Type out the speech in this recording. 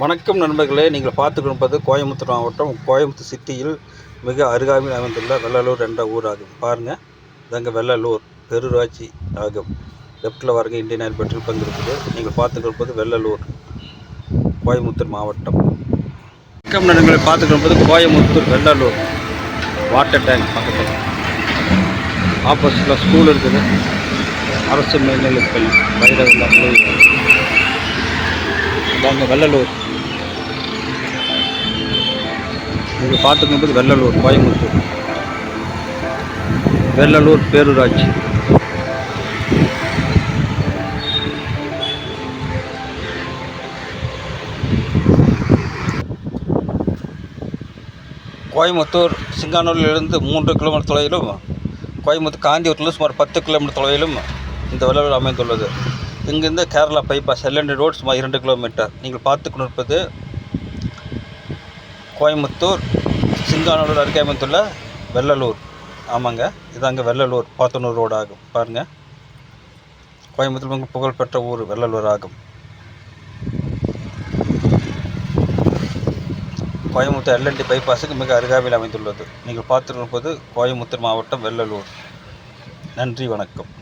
வணக்கம் நண்பர்களே நீங்கள் பார்த்து கொடுப்பது கோயம்புத்தூர் மாவட்டம் கோயம்புத்தூர் சிட்டியில் மிக அருகாமையில் அமைந்துள்ள வெள்ளலூர் என்ற ஊர் ஆகும். பாருங்கள் இதாங்க வெள்ளலூர் பெருராட்சி ஆகும். லெஃப்டில் வரங்க இந்தியன் ஆயில் பெட்ரோல் பங்கு இருக்குது நீங்கள் பார்த்து கொடுப்பது வெள்ளலூர் கோயம்புத்தூர் மாவட்டம். வணக்கம் நண்பர்களை பார்த்து கொடுப்பது கோயம்புத்தூர் வெள்ளலூர். வாட்டர் டேங்க் பக்கத்தில். ஆப்போசிட்டில் ஸ்கூல் இருக்குது. அரசு மேல்நிலைப் பள்ளி வாங்க வெள்ளலூர். நீங்கள் பார்த்துக்கும்போது வெள்ளலூர் கோயம்புத்தூர். வெள்ளலூர் பேரூராட்சி. கோயம்புத்தூர் சிங்கானூரிலிருந்து மூன்று கிலோமீட்டர் தொலைவிலும் கோயம்புத்தூர் காந்தியூரிலிருந்து சுமார் பத்து கிலோமீட்டர் தொலைவிலும் இந்த வெள்ளலூர் அமைந்துள்ளது. இங்கிருந்து கேரளா பைபாஸ் எல்என்டி ரோட் சுமார் இரண்டு கிலோமீட்டர் நீங்கள் பார்த்து கொண்டிருப்பது கோயம்புத்தூர் சிங்கானூர் அருகே அமைந்துள்ள வெள்ளலூர். ஆமாங்க இதாங்க வெள்ளலூர் பாத்தனூர் ரோடு ஆகும். பாருங்கள் கோயம்புத்தூர் மிக புகழ்பெற்ற ஊர் வெள்ளலூர் ஆகும். கோயம்புத்தூர் எல்என்டி பைபாஸுக்கு மிக அருகாமையில் அமைந்துள்ளது. நீங்கள் பார்த்துருப்பது கோயம்புத்தூர் மாவட்டம் வெள்ளலூர். நன்றி வணக்கம்.